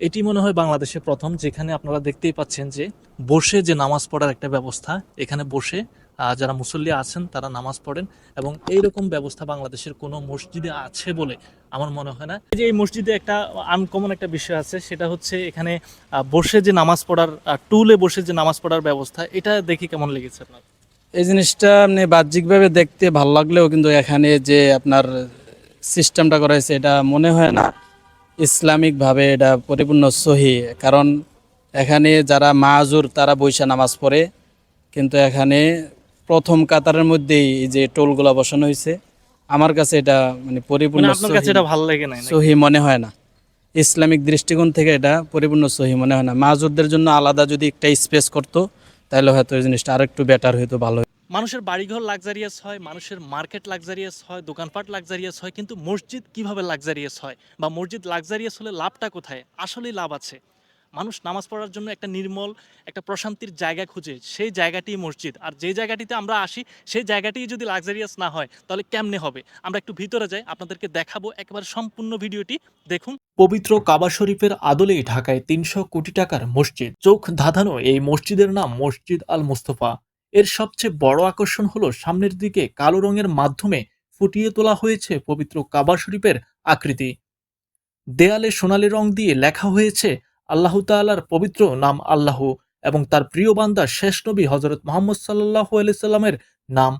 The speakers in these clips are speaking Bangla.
এটি মনে হয় বাংলাদেশে প্রথম, যেখানে আপনারা দেখতেই পাচ্ছেন যে বসে যে নামাজ পড়ার একটা ব্যবস্থা, এখানে বসে যারা মুসল্লি আছেন তারা নামাজ পড়েন এবং এইরকম ব্যবস্থা বাংলাদেশের কোনো মসজিদে আছে বলে আমার মনে হয় না। যে এই মসজিদে একটা আনকমন একটা বিষয় আছে, সেটা হচ্ছে এখানে বসে যে নামাজ পড়ার টুলে বসে যে নামাজ পড়ার ব্যবস্থা, এটা দেখে কেমন লেগেছে আপনার? এই জিনিসটা আপনি বাহ্যিকভাবে দেখতে ভালো লাগলেও কিন্তু এখানে যে আপনার সিস্টেমটা করা হয়েছে, এটা মনে হয় না। ইসলামিকভাবে এটা পরিপূর্ণ সহি কারণ এখানে যারা মাহাজুর তারা বৈশা নামাজ পড়ে কিন্তু এখানে প্রথম কাতারের মধ্যেই এই যে টোলগুলা বসানো হয়েছে আমার কাছে এটা মানে পরিপূর্ণ মানে ভালো লাগে সহি মনে হয় না। ইসলামিক দৃষ্টিকোণ থেকে এটা পরিপূর্ণ সহি মনে হয় না। মাহাজুরদের জন্য আলাদা যদি একটা স্পেস করতো তাহলে হয়তো এই জিনিসটা আরেকটু বেটার হইতো ভালো। মানুষের বাড়িঘর লাক্সারিয়াস হয়, মানুষের মার্কেট লাক্সারিয়াস হয়, দোকানপাট লাক্সারিয়াস হয়, কিন্তু মসজিদ কীভাবে লাক্সারিয়াস হয় বা মসজিদ লাক্সারিয়াস হলে লাভটা কোথায়? আসলেই লাভ আছে। মানুষ নামাজ পড়ার জন্য একটা নির্মল, একটা প্রশান্তির জায়গা খুঁজে, সেই জায়গাটি মসজিদ। আর যে জায়গাটিতে আমরা আসি, সেই জায়গাটি যদি লাক্সারিয়াস না হয়, তাহলে কেমনে হবে? আমরা একটু ভিতরে যাই, আপনাদেরকে দেখাবো একেবারে সম্পূর্ণ ভিডিওটি। দেখুন। পবিত্র কাবা শরীফের আদলেই ঢাকায় তিনশো কোটি টাকার মসজিদ। চোখ ধাঁধানো এই মসজিদের নাম মসজিদ আল মুস্তফা এর সবচেয়ে বড় আকর্ষণ হলো সামনের দিকে কালো রঙের মাধ্যমে ফুটিয়ে তোলা হয়েছে পবিত্র কাবা শরীফের আকৃতি। দেয়ালে সোনালী রং দিয়ে লেখা হয়েছে, আল্লাহ তাআলার পবিত্র নাম আল্লাহ এবং তার প্রিয় বান্দা শেষ নবী হজরত মোহাম্মদ সাল্লাহ সাল্লামের নাম,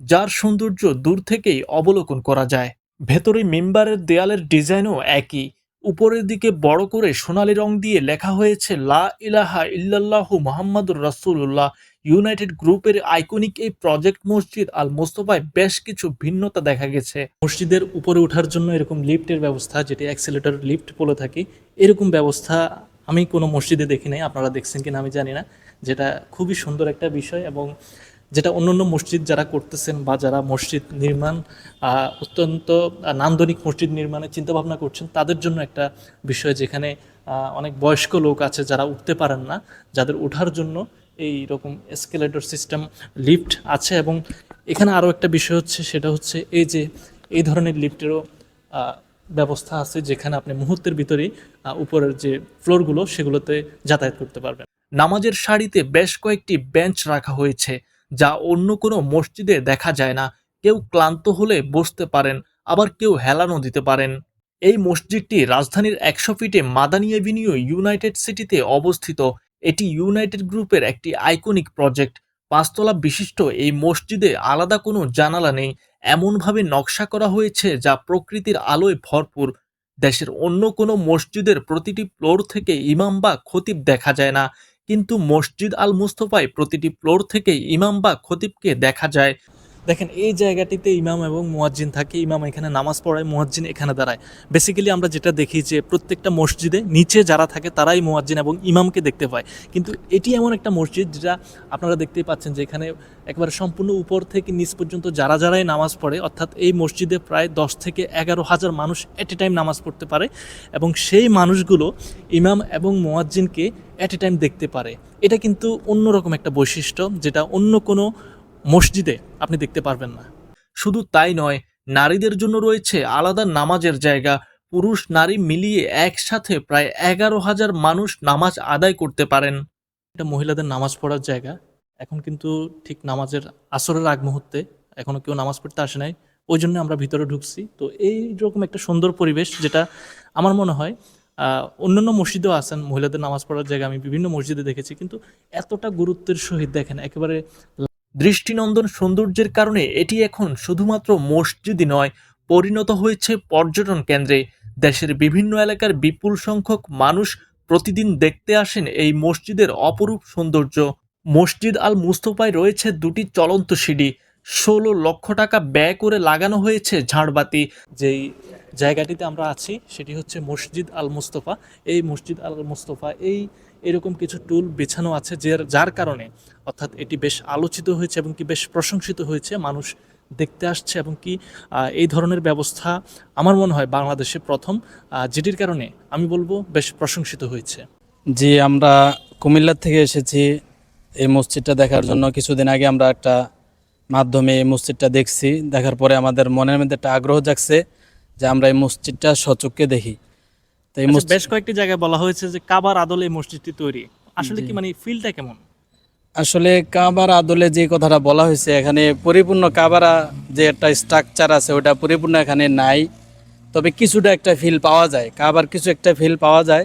যার সৌন্দর্য দূর থেকেই অবলোকন করা যায়। ভেতরে মেম্বারের দেয়ালের ডিজাইনও একই। উপরের দিকে বড় করে সোনালী রং দিয়ে লেখা হয়েছে, লা ইলাহা ইল্লাল্লাহু মোহাম্মদুর রাসূলুল্লাহ। ইউনাইটেড গ্রুপের আইকনিক এই প্রজেক্ট মসজিদ আল মোস্তফায় বেশ কিছু ভিন্নতা দেখা গেছে। মসজিদের উপরে ওঠার জন্য এরকম লিফটের ব্যবস্থা, যেটি অ্যাক্সেলেটর লিফট বলে থাকি, এরকম ব্যবস্থা আমি কোনো মসজিদে দেখি নাই, আপনারা দেখছেন কিনা আমি জানি না। যেটা খুবই সুন্দর একটা বিষয় এবং যেটা অন্য অন্য মসজিদ যারা করতেছেন বা যারা মসজিদ নির্মাণ অত্যন্ত নান্দনিক মসজিদ নির্মাণের চিন্তাভাবনা করছেন, তাদের জন্য একটা বিষয় যেখানে অনেক বয়স্ক লোক আছে যারা উঠতে পারেন না, যাদের ওঠার জন্য এই রকম এসকেলেটর সিস্টেম লিফট আছে এবং এখানে আরও একটা বিষয় হচ্ছে, সেটা হচ্ছে এই যে, এই ধরনের লিফটেরও ব্যবস্থা আছে যেখানে আপনি মুহূর্তের ভিতরেই উপরের যে ফ্লোরগুলো সেগুলোতে যাতায়াত করতে পারবেন। নামাজের সারিতে বেশ কয়েকটি বেঞ্চ রাখা হয়েছে। যা অন্য কোনো মসজিদে দেখা যায় না। কেউ ক্লান্ত হলে বসতে পারেন, আবার কেউ হেলানো দিতে পারেন। এই মসজিদটি রাজধানীর একশো ফিটে মাদানি এভিনিউ ইউনাইটেড সিটিতে অবস্থিত। এটি ইউনাইটেড গ্রুপের একটি আইকনিক প্রজেক্ট। পাঁচতলা বিশিষ্ট এই মসজিদে আলাদা কোনো জানালা নেই। এমনভাবে নকশা করা হয়েছে যা প্রকৃতির আলোয় ভরপুর। দেশের অন্য কোনো মসজিদের প্রতিটি ফ্লোর থেকে ইমাম বা খতিব দেখা যায় না। কিন্তু মসজিদ আল মুস্তফায় প্রতিটি ফ্লোর থেকেই ইমাম বা খতিবকে দেখা যায়। দেখেন, এই জায়গাটিতে ইমাম এবং মুয়াজ্জিন থাকে। ইমাম এখানে নামাজ পড়ায়, মুয়াজ্জিন এখানে দাঁড়ায়। বেসিক্যালি আমরা যেটা দেখি যে প্রত্যেকটা মসজিদে নিচে যারা থাকে, তারাই মুয়াজ্জিন এবং ইমামকে দেখতে পায়। কিন্তু এটি এমন একটা মসজিদ যেটা আপনারা দেখতেই পাচ্ছেন যে এখানে একবারে সম্পূর্ণ উপর থেকে নিচ পর্যন্ত যারা যারাই নামাজ পড়ে, অর্থাৎ এই মসজিদে প্রায় দশ থেকে এগারো হাজার মানুষ এট এ টাইম নামাজ পড়তে পারে এবং সেই মানুষগুলো ইমাম এবং মুয়াজ্জিনকে অ্যাট এ টাইম দেখতে পারে। এটা কিন্তু অন্যরকম একটা বৈশিষ্ট্য, যেটা অন্য কোনো মসজিদে আপনি দেখতে পারবেন না। শুধু তাই নয়, নারীদের জন্য রয়েছে আলাদা নামাজের জায়গা। পুরুষ, নারী মিলিয়ে একসাথে প্রায় এগারো হাজার মানুষ নামাজ আদায় করতে পারেন। এটা মহিলাদের নামাজ পড়ার জায়গা। এখন কিন্তু ঠিক নামাজের আসরের আগ মুহূর্তে এখনও কেউ নামাজ পড়তে আসে নাই। ওই জন্য আমরা ভিতরে ঢুকছি। তো এই রকম একটা সুন্দর পরিবেশ যেটা আমার মনে হয় অন্যান্য মসজিদেও আছেন, মহিলাদের নামাজ পড়ার জায়গা আমি বিভিন্ন মসজিদে দেখেছি। কিন্তু এতটা গুরুত্বের সহিত দেখেন, একেবারে দৃষ্টিনন্দন সৌন্দর্যের কারণে এটি এখন শুধুমাত্র মসজিদই নয়, পরিণত হয়েছে পর্যটন কেন্দ্রে। দেশের বিভিন্ন এলাকার বিপুল সংখ্যক মানুষ প্রতিদিন দেখতে আসেন এই মসজিদের অপরূপ সৌন্দর্য। মসজিদ আল মুস্তফায় রয়েছে দুটি চলন্ত সিঁড়ি ষোলো লক্ষ টাকা ব্যয় করে লাগানো হয়েছে ঝাড়বাতি। যেই জায়গাটিতে আমরা আছি, সেটি হচ্ছে মসজিদ আল মুস্তফা। এই মসজিদ আল মুস্তফা এই এরকম কিছু টুল বেছানো আছে যার যার কারণে অর্থাৎ এটি বেশ আলোচিত হয়েছে এবং কি বেশ প্রশংসিত হয়েছে, মানুষ দেখতে আসছে এবং কি এই ধরনের ব্যবস্থা আমার মনে হয় বাংলাদেশে প্রথম যেটির কারণে আমি বলব বেশ প্রশংসিত হয়েছে। জি, আমরা কুমিল্লা থেকে এসেছি এই মসজিদটা দেখার জন্য। কিছুদিন আগে আমরা একটা মাধ্যমে এই মসজিদটা দেখছি। দেখার পরে আমাদের মনের মধ্যে একটা আগ্রহ জাগছে যে আমরা এই মসজিদটা সচক্ষে দেখি। তো এই আচ্ছা, মসজিদ বেশ কয়েকটি জায়গায় বলা হয়েছে যে কাবার আদলে এই মসজিদটি তৈরি। আসলে কি মানে ফিলটা কেমন? আসলে কাবার আদলে যে কথাটা বলা হয়েছে এখানে পরিপূর্ণ কাবারা যে একটা স্ট্রাকচার আছে ওটা পরিপূর্ণ এখানে নাই। তবে কিছুটা একটা ফিল পাওয়া যায়। কাবার কিছু একটা ফিল পাওয়া যায়।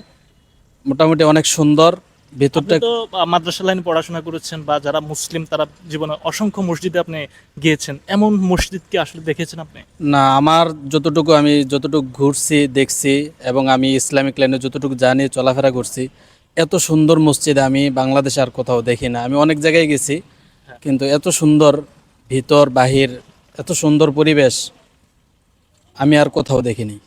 মোটামুটি অনেক সুন্দর। ভেতরটা তো মাদ্রাসা লাইনে পড়াশোনা করেছেন বা যারা মুসলিম তারা জীবনে অসংখ্য মসজিদে আপনি গিয়েছেন। এমন মসজিদ কি আসলে দেখেছেন আপনি? না আমার যতটুকু আমি যতটুকু ঘুরছি দেখছি এবং আমি ইসলামিক লাইনে যতটুকু জানি চলাফেরা করছি এত সুন্দর মসজিদ আমি বাংলাদেশে আর কোথাও দেখি না। আমি অনেক জায়গায় গেছি কিন্তু এত সুন্দর ভিতর বাহির এত সুন্দর পরিবেশ আমি আর কোথাও দেখিনি।